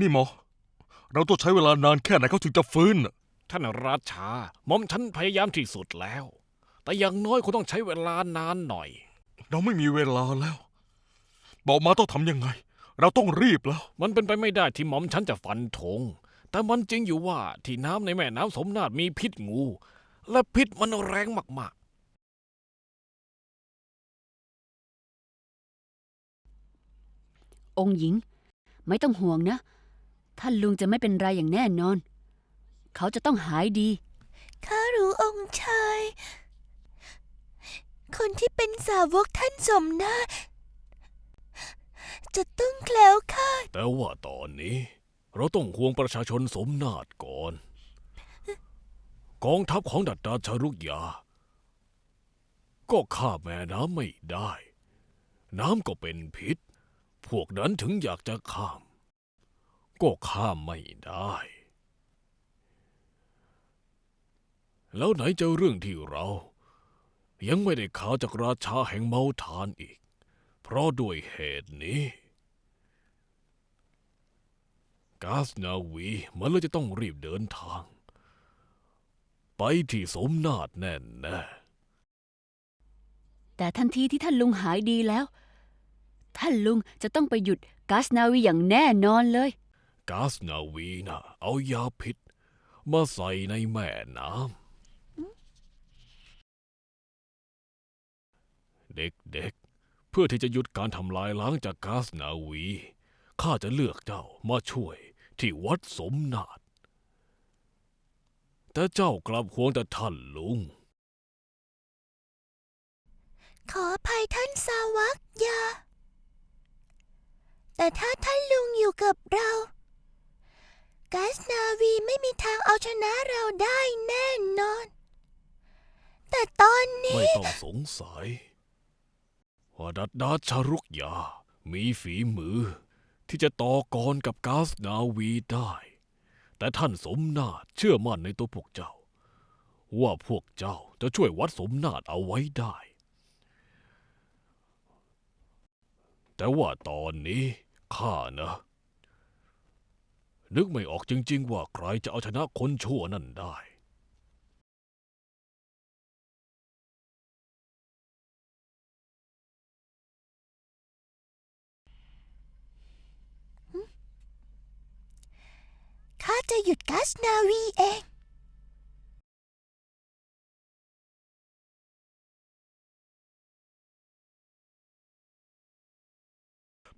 นี่หมอ เราต้องใช้เวลานานแค่ไหนเขาถึงจะฟื้นน่ะท่านราชาหม่อมฉันพยายามที่สุดแล้ว แต่อย่างน้อยคงต้องใช้เวลานานหน่อย เราไม่มีเวลาแล้ว บอกมาต้องทำยังไง เราต้องรีบแล้ว มันเป็นไปไม่ได้ที่หม่อมฉันจะฟันธงแต่มันจริงอยู่ว่าที่น้ำในแม่น้ำสมนาถมีพิษงู และพิษมันแรงมากองค์หญิง ไม่ต้องห่วงนะ ท่านลุงจะไม่เป็นไรอย่างแน่นอน เขาจะต้องหายดี ข้ารู้องค์ชาย คนที่เป็นสาวกท่านสมนาถจะต้องแคล้วคลาดๆแต่ว่าตอนนี้ เราต้องห่วงประชาชนสมนาถก่อน กองทัพของดัตตาชารุกยา ก็ข้ามแม่น้ำไม่ได้ น้ำก็เป็นพิษ พวกนั้นถึงอยากจะข้าม ก็ข้าไม่ได้ แล้วไหนจะเรื่องที่เรา ยังไม่ได้ข่าวจากราชาแห่งเมาทานอีก เพราะด้วยเหตุนี้ กาสนาวีมันเลยจะต้องรีบเดินทาง ไปที่สมนาถแน่แน่แต่ทันทีที่ท่านลุงหายดีแล้ว ท่านลุงจะต้องไปหยุดกาสนาวีอย่างแน่นอนเลย ก๊าสนาวีนะเอายาพิษ มาใส่ในแม่น้ำเด็กๆ เพื่อที่จะหยุดการทำลายล้างจากก๊าสนาวี ข้าจะเลือกเจ้ามาช่วยที่วัดสมนาถแต่เจ้ากลับห่วงแต่ท่านลุง ขออภัยท่านสาวักยา แต่ถ้าท่านลุงอยู่กับเรากาสนาวีไม่มีทาง เอาชนะเราได้แน่นอน แต่ตอนนี้ ไม่ต้องสงสัยว่าดัดดาชารุกยา มีฝีมือ ที่จะต่อกรกับกาสนาวีได้ แต่ท่านสมนาถเชื่อมั่นในตัวพวกเจ้า ว่าพวกเจ้าจะช่วยวัดสมนาถเอาไว้ได้ แต่ว่าตอนนี้ข้านะ นึกไม่ออกจริง ๆ ว่าใครจะเอาชนะคนชั่วนั่นได้ ข้าจะหยุดกาสนาวีเอง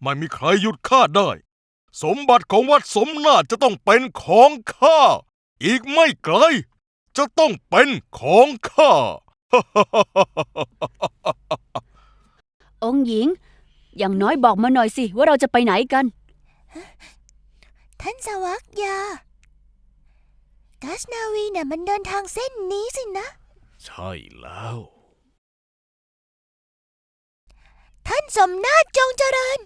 ไม่มีใครหยุดข้าได้ สมบัติของวัดสมนาถจะต้องเป็นของข้า อีกไม่ไกล จะต้องเป็นของข้า องค์หญิง อย่างน้อยบอกมาหน่อยสิว่าเราจะไปไหนกัน ท่านสาวักยากาสนาวีน่ะมันเดินทางเส้นนี้สินะ ใช่แล้ว ท่านสมนาถจงเจริญ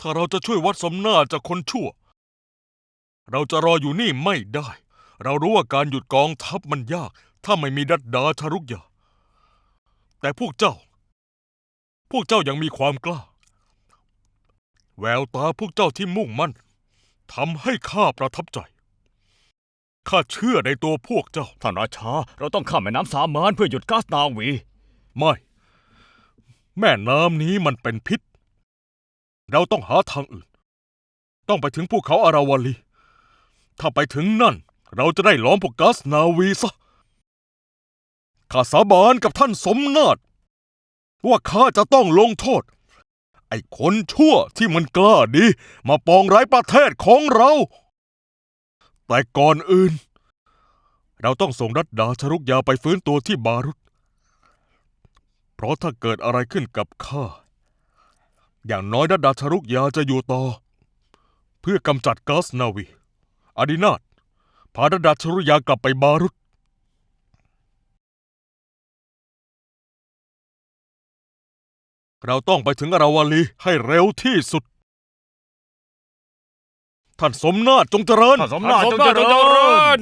ถ้าเราจะช่วยวัดสมนาถจากคนชั่ว เราจะรออยู่นี่ไม่ได้ เรารู้ว่าการหยุดกองทัพมันยาก ถ้าไม่มีดัดดาชารุกยา แต่พวกเจ้า พวกเจ้ายังมีความกล้า แววตาพวกเจ้าที่มุ่งมั่นทำให้ข้าประทับใจ ข้าเชื่อในตัวพวกเจ้า ท่านราชา เราต้องข้ามแม่น้ำสามานเพื่อหยุดก๊าซนาวี ไม่ แม่น้ำนี้มันเป็นพิษ เราต้องหาทางอื่น ต้องไปถึงภูเขาอาราวาลี ถ้าไปถึงนั่น เราจะได้ล้อมพวกกัสนาวีซะ ข้าสาบานกับท่านสมนาฏว่าข้าจะต้องลงโทษ ไอ้คนชั่วที่มันกล้าดี มาปองร้ายประเทศของเรา แต่ก่อนอื่น เราต้องส่งรัตดาชรุกยาไปฟื้นตัวที่บารุตเพราะถ้าเกิดอะไรขึ้นกับข้า อย่างน้อยรัตดาชรุกยาจะอยู่ต่อ เพื่อกำจัดก๊าซนาวีอาดินาตพารัตดาชรุกยากลับไปบารุตเราต้องไปถึงอาราวาลีให้เร็วที่สุด ท่านสมนาจจงเจริญ ท่านสมนาจจงเจริญ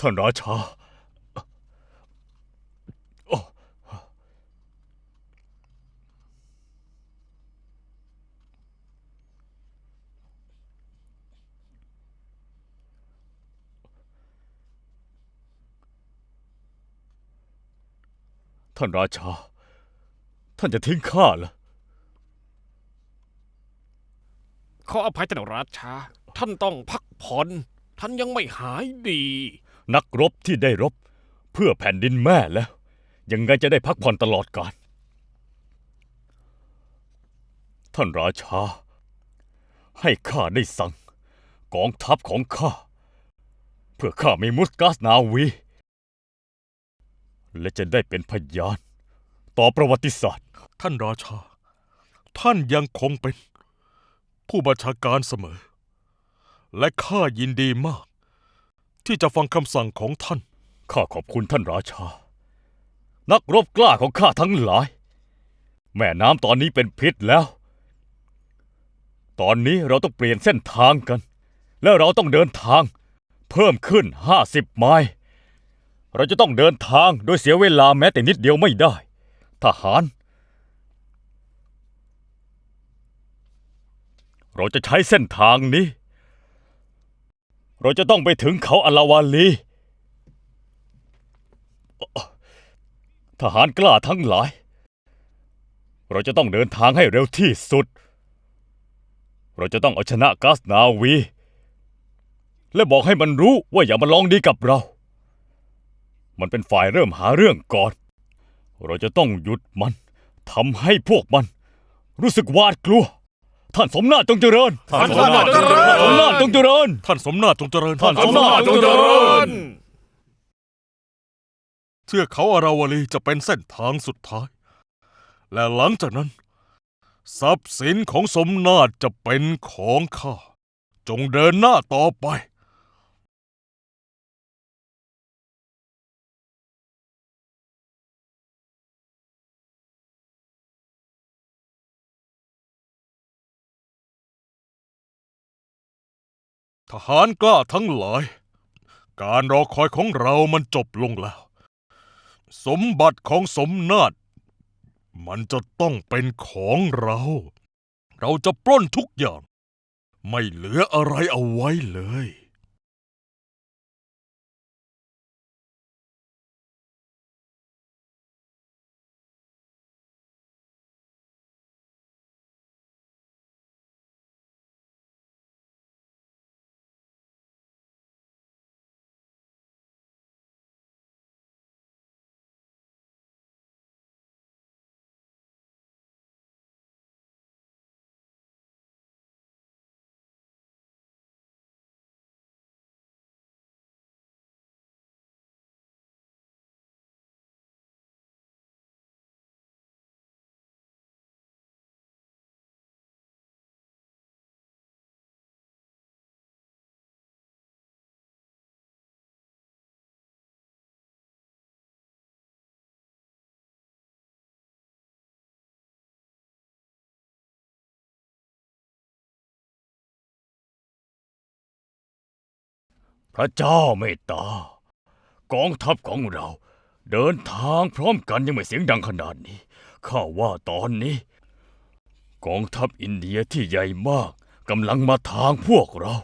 ท่านราชา ท่านราชา ท่านจะทิ้งข้าเหรอขออภัยท่านราชา ท่านต้องพักผ่อน ท่านยังไม่หายดี นักรบที่ได้รบ เพื่อแผ่นดินแม่แล้ว ยังไงจะได้พักผ่อนตลอดกาลท่านราชา ให้ข้าได้สั่งกองทัพของข้า เพื่อข้ามีมุสกัสนาวี และจะได้เป็นพยาน ต่อประวัติศาสตร์ ท่านราชา ท่านยังคงเป็น ผู้บัญชาการเสมอ และข้ายินดีมาก ที่จะฟังคำสั่งของท่าน ข้าขอบคุณท่านราชา นักรบกล้าของข้าทั้งหลาย แม่น้ำตอนนี้เป็นพิษแล้ว ตอนนี้เราต้องเปลี่ยนเส้นทางกัน แล้วเราต้องเดินทาง เพิ่มขึ้นห้าสิบไมล์ เราจะต้องเดินทางโดยเสียเวลาแม้แต่นิดเดียวไม่ได้ ทหาร เราจะใช้เส้นทางนี้ เราจะต้องไปถึงเขาอลาวาลี ทหารกล้าทั้งหลาย เราจะต้องเดินทางให้เร็วที่สุด เราจะต้องเอาชนะกาสนาวี และบอกให้มันรู้ว่าอย่ามาลองดีกับเรา มันเป็นฝ่ายเริ่มหาเรื่องก่อน เราจะต้องหยุดมันทำให้พวกมัน รู้สึกหวาดกลัว ท่านสมนาจจงเจริญ ท่านสมนาจจงเจริญท่านสมนาจจงเจริญ ท่านสมนาจจงเจริญ ท่านสมนาจจงเจริญ เทือกเขาอาราวาลีจะเป็นเส้นทางสุดท้าย และหลังจากนั้น ทรัพย์สินของสมนาจจะเป็นของข้า จงเดินหน้าต่อไป ทหารกล้าทั้งหลาย การรอคอยของเรามันจบลงแล้ว สมบัติของสมนาตมันจะต้องเป็นของเรา เราจะปล้นทุกอย่าง ไม่เหลืออะไรเอาไว้เลย พระเจ้าเมตตา กองทัพของเรา เดินทางพร้อมกันยังไม่เสียงดังขนาดนี้ ข้าว่าตอนนี้ กองทัพอินเดียที่ใหญ่มากกำลังมาทางพวกเรา